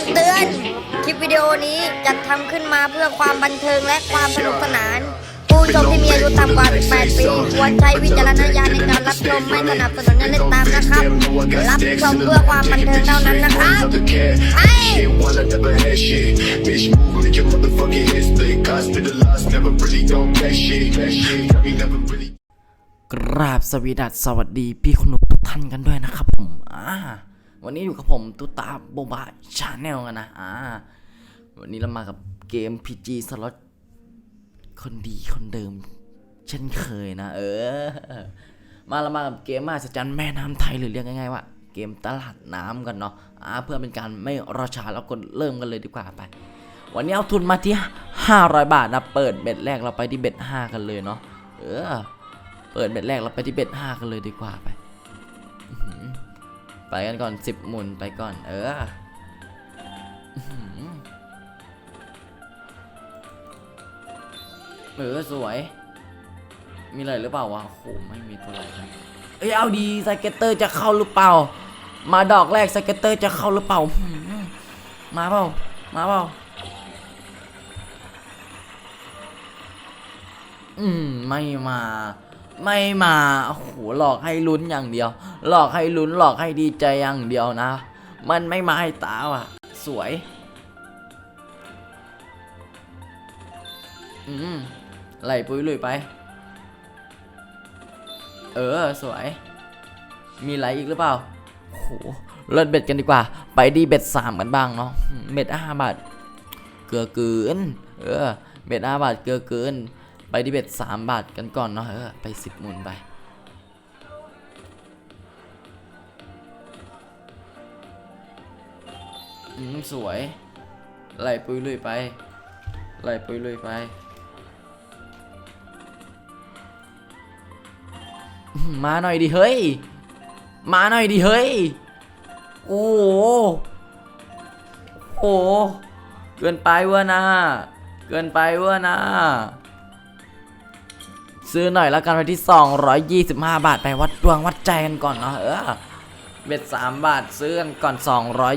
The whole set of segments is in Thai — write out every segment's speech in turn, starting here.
ำเตือน คลิปวิดีโอนี้จัดทำขึ้นมาเพื่อความบันเทิงและความสนุกสนาน ผู้ชมที่มีอายุต่ำกว่า 18 ปีควรใช้วิจารณญาณในการรับชมไม่สนับสนุนให้เล่นตามนะครับ รับชมเพื่อความบันเทิงเท่านั้นนะครับไป One I never had shit. Bitch, move with your motherfucking head split. Cost to the loss, never really don't that shit. That shit, got me never really. กราบสวีดัสสวัสดีพี่คุณหนูทุกท่านกันด้วยนะครับผมอ่า วันนี้อยู่กับผมตุตาโบบาชาแนลกันนะ อ่า วันนี้เรามากับเกม PG สล็อตคนดีคนเดิม เช่นเคยนะ เออ มาเรามากับเกมมาสจันแม่น้ำไทยหรือเรียกง่ายๆว่า เกมตลาดน้ำกันเนาะ อ่า เพื่อเป็นการไม่รอช้าแล้วกดเริ่มกันเลยดีกว่าไป วันนี้เอาทุนมาที่ 500 บาทนะ เปิดเบ็ดแรกเราไปที่เบ็ด5กันเลยเนาะ เออ เปิดเบ็ดแรกเราไปที่เบ็ดห้ากันเลยดีกว่าไป ไปกันก่อนสิบหมุนไปก่อน เออเออสวย มีอะไรหรือเปล่าวะโอ้โหไม่มีตัวอะไรเลยเอ้ยเอาดีสเก็ตเตอร์จะเข้าหรือเปล่า มาดอกแรกสเก็ตเตอร์จะเข้าหรือเปล่าอื้อหือมาเปล่า มาเปล่า อืมไม่มา ไม่มาโอ้โหหลอกให้ลุ้นอย่างเดียว หลอกให้ลุ้นหลอกให้ดีใจอย่างเดียวนะ มันไม่มาให้ตาว่ะ สวย อืมไหลปุ้ยลุยไป เออ สวย มีไหลอีกหรือเปล่าโอ้โหเลิศเบ็ดกันดีกว่า ไปดีเบ็ดสามกันบ้างเนาะเบ็ดห้าบาท เกลือเกิน เออ เบ็ดห้าบาทเกลือเกิน ไปที่เบ็ดสามบาทกันก่อนเนาะเออไปสิบหมุนไปอืมสวยไหลปุยลุยไปไหลปุยลุยไปมาหน่อยดิเฮ้ย มาหน่อยดิเฮ้ย โอ้โหโอ้เกินไปเวอนะ เกินไปเวอนะ ซื้อหน่อยแล้วกันไปที่ 225 บาทไปวัดดวงวัดใจกันก่อนเนาะเออเบ็ด3บาทซื้อกันก่อน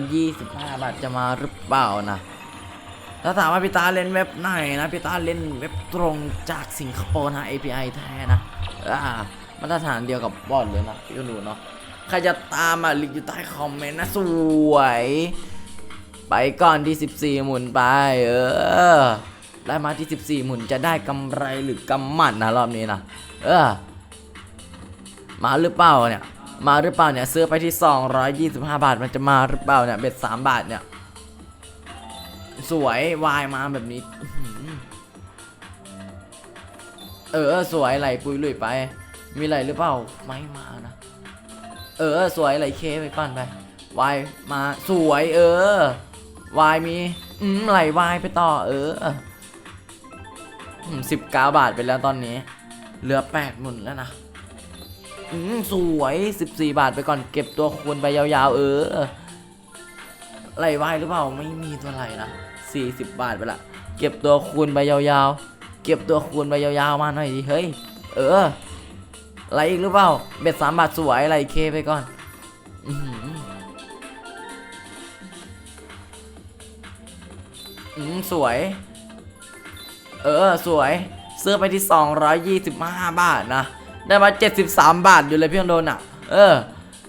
225 บาทจะมาหรือเปล่านะถ้าถามว่าพี่ตาเล่นเว็บไหนนะพี่ตาเล่นเว็บตรงจากสิงคโปร์นะ API แท้นะอ่ามาตรฐานเดียวกับบอดเลยนะพี่ก็รู้เนาะใครจะตามอะลิงก์อยู่ใต้คอมเมนต์นะสวย ไปก่อนที่ 14 หมุนไป เออ ได้มาที่ 14 หมุนจะได้กำไรหรือกำมัดนะรอบนี้นะเออ มาหรือเปล่าเนี่ย มาหรือเปล่าเนี่ยซื้อไปที่ 225 บาทมันจะมาหรือเปล่าเนี่ยเบ็ด3บาทเนี่ย สวยวายมาแบบนี้ เออสวยไหลปุยลุยไป มีไหลหรือเปล่าไม่มานะ เออสวยไหลเคไปก่อนไปวายมาสวยเออวายมี อืมไหลวายไปต่อเออ สิบเก้าบาทไปแล้วตอนนี้ เหลือแปดหมุนแล้วนะอืมสวยสิบสี่บาทไปก่อนเก็บตัวคูณไปยาวๆ เออไหลวายหรือเปล่าไม่มีตัวไหลนะสี่สิบบาทไปละเก็บตัวคูณไปยาวๆ เก็บตัวคูณไปยาวๆมาหน่อยดิเฮ้ยเออไหลอีกหรือเปล่าเบ็ดสามบาทสวยไหลเคไปก่อนอือหืออืมสวย เออสวยซื้อไปที่ 225 บาทนะ ได้มา 73 บาทอยู่เลยพี่คอนโดนอะ เออ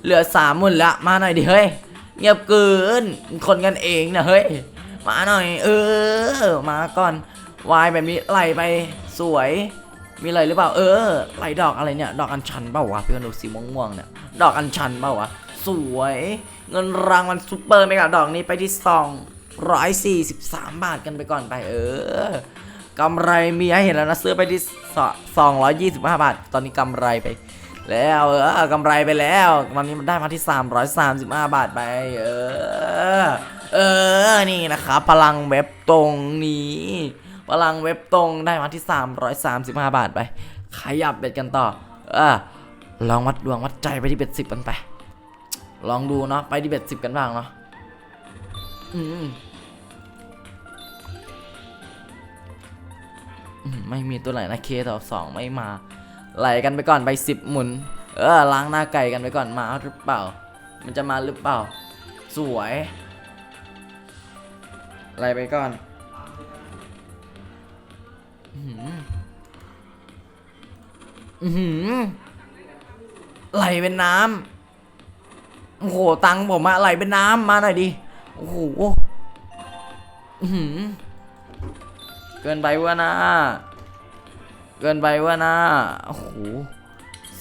เหลือสามหมื่นละ มาหน่อยดิเฮ้ย เงียบเกิน คนกันเองนะเฮ้ย มาหน่อย เออ มาก่อน วายแบบนี้ไหลไปสวย มีอะไรหรือเปล่า เออ ไหลดอกอะไรเนี่ย ดอกอัญชันเปล่าวะพี่คอนโดสีม่วงๆเนี่ย ดอกอัญชันเปล่าวะ สวย เงินรางวัลซุปเปอร์เมกะดอกนี้ไปที่สองร้อยสี่สิบสามบาทกันไปก่อนไป เออ กำไรมีให้เห็นแล้วนะซื้อไปที่สองร้อยยี่สิบห้าบาท ตอนนี้กำไรไป แล้วเออกำไรไปแล้วตอนนี้มันได้มาที่สามร้อยสามสิบห้าบาทไป เออ เออ นี่นะครับพลังเว็บตรงนี้พลังเว็บตรงได้มาที่ 335 บาทไป ขยับเบ็ดกันต่อ เออ ลองวัดดวงวัดใจไปที่เบ็ดสิบกันไป ลองดูเนาะ ไปที่เบ็ดสิบกันบ้างเนาะ อืม ไม่มีตัวไหนนะเคต่อสองไม่มาไหลกันไปก่อนไปสิบหมุน เออล้างหน้าไก่กันไปก่อนมาหรือเปล่า มันจะมาหรือเปล่า สวยไหลไปก่อนอื้อหืออื้อหือไหลเป็นน้ำโอ้โหตังค์ผมอะไหลเป็นน้ำมาหน่อยดิโอ้โหอื้อหือเกินไปวะนะ เกินไปวะนะ โอ้โห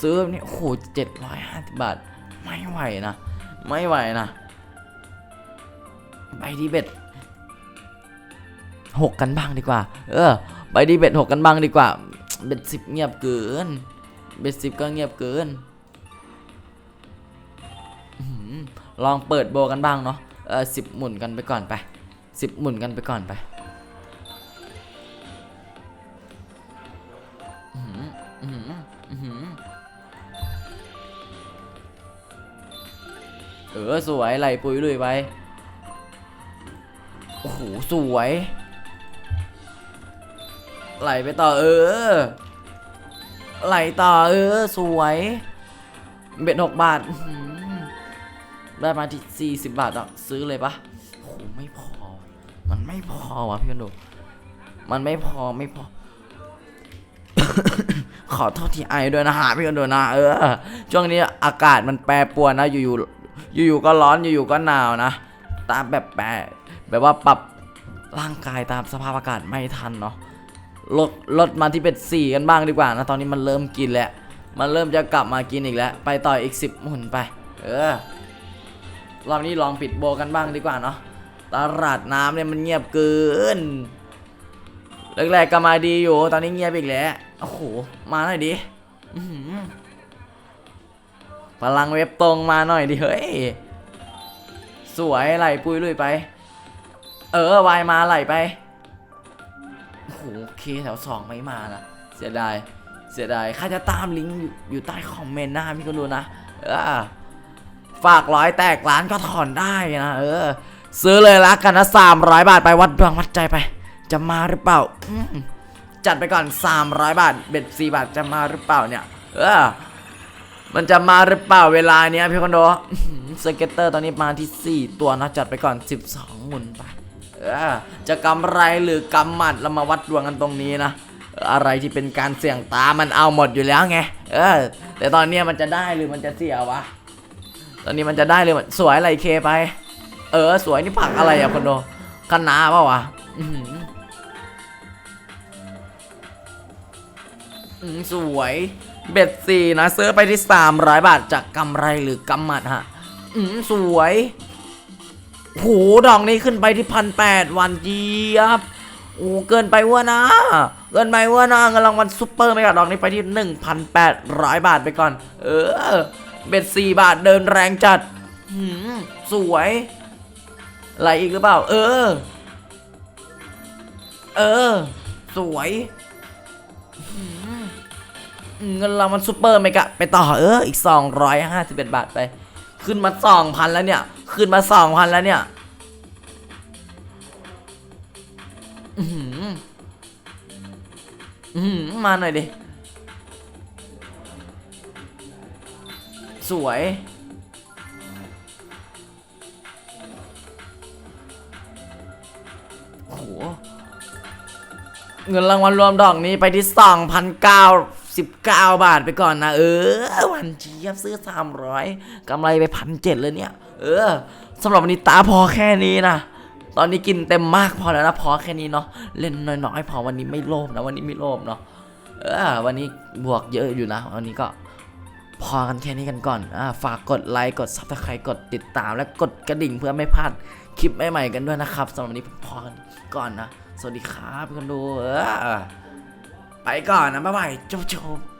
ซื้อนี่โอ้โหเจ็ดร้อยห้าสิบบาท ไม่ไหวนะ ไม่ไหวนะ ไปดีเบ็ดหกกันบ้างดีกว่า เออ ไปดีเบ็ดหกกันบ้างดีกว่า เบ็ดสิบเงียบเกิน เบ็ดสิบก็เงียบเกิน ลองเปิดโบกันบ้างเนาะ เออสิบหมุนกันไปก่อนไปสิบหมุนกันไปก่อนไป เออสวยไหลปุยลุยไป โอ้โหสวย ไหลไปต่อเออ ไหลต่อเออสวย เบ็ดหกบาท ได้มาที่สี่สิบบาทอะซื้อเลยปะโอ้โหไม่พอ มันไม่พอวะพี่กันดู มันไม่พอไม่พอขอโทษที่ไอด้วยนะฮะพี่กันดูนะเออช่วงนี้อากาศมันแปรปรวนนะอยู่ อยู่ๆก็ร้อนอยู่ๆก็หนาวนะ ตามแบบแปรแบบว่าปรับร่างกายตามสภาพอากาศไม่ทันเนาะลดลดมาที่เป็นสี่กันบ้างดีกว่านะ ตอนนี้มันเริ่มกินแล้ว มันเริ่มจะกลับมากินอีกแล้ว ไปต่ออีกสิบหมุนไป เออ รอบนี้ลองปิดโบกันบ้างดีกว่าเนาะ ตลาดน้ำเนี่ยมันเงียบเกินแรกๆก็มาดีอยู่ ตอนนี้เงียบอีกแล้ว โอ้โห มาหน่อยดิอื พลังเว็บตรงมาหน่อยดิเฮ้ย สวยไหลปุยลุยไป เออวายมาไหลไปโอ้โหเคแถวสองไม่มาละเสียดาย เสียดายใครจะตามลิงก์อยู่อยู่ใต้คอมเมนต์หน้าพี่ก็ดูนะ เออ ฝากร้อยแตกร้านก็ถอนได้นะ เออ ซื้อเลยละกันนะสามร้อยบาทไปวัดดวงวัดใจไป จะมาหรือเปล่า จัดไปก่อน300บาท เบ็ด4บาทจะมาหรือเปล่าเนี่ย เออ มันจะมาหรือเปล่าเวลาเนี้ยพี่คอนโดสเก็ตเตอร์ตอนนี้มาที่ 4 ตัวนะจัดไปก่อน 12หมุนไปจะกำไรหรือกำหมัดเรามาวัดดวงกันตรงนี้นะอะไรที่เป็นการเสี่ยงตามันเอาหมดอยู่แล้วไงเออ แต่ตอนเนี้ยมันจะได้หรือมันจะเสียวะตอนนี้มันจะได้หรือมันสวยอะไรเคไป เออ สวยนี่ผักอะไรอะคอนโดคะนาเปล่าวะอืมสวย เบ็ดสี่นะซื้อไปที่ 300 บาทจากกำไรหรือกำมัดฮะ อืมสวยโหดอกนี้ขึ้นไปที่พันแปดวันเจี๊ยบโอ้เกินไปวะนะ เกินไปวะนะเงินรางวัลซุปเปอร์ไม่กัดดอกนี้ไปที่ 1,800 บาทไปก่อน เออ เบ็ดสี่บาทเดินแรงจัดหืมสวยอะไรอีกหรือเปล่า เออ เออ สวยหื เงินรางวัลซุปเปอร์ไมกะไปต่อเอออีก 251 บาทไป ขึ้นมา 2,000 แล้วเนี่ย ขึ้นมา 2,000 แล้วเนี่ยอือหืออือหือมาหน่อยดิ สวยโอ้โหเงินรางวัลรวมดอกนี้ไปที่ 19 บาทไปก่อนนะ เออวันเจี๊ยบซื้อ 300กำไรไปพันเจ็ดเลยเนี่ย เออสำหรับวันนี้ตาพอแค่นี้นะตอนนี้กินเต็มมากพอแล้วนะพอแค่นี้เนาะเล่นน้อยๆพอวันนี้ไม่โลภนะวันนี้ไม่โลภเนาะเออวันนี้บวกเยอะอยู่นะวันนี้ก็พอกันแค่นี้กันก่อนอ่าฝากกดไลค์กดซับสไครต์กดติดตามและกดกระดิ่งเพื่อไม่พลาดคลิปใหม่ๆกันด้วยนะครับสำหรับวันนี้พอกันก่อนนะ สวัสดีครับทุกคนดูเออ ไปก่อนนะบ๊ายบายจุ๊บ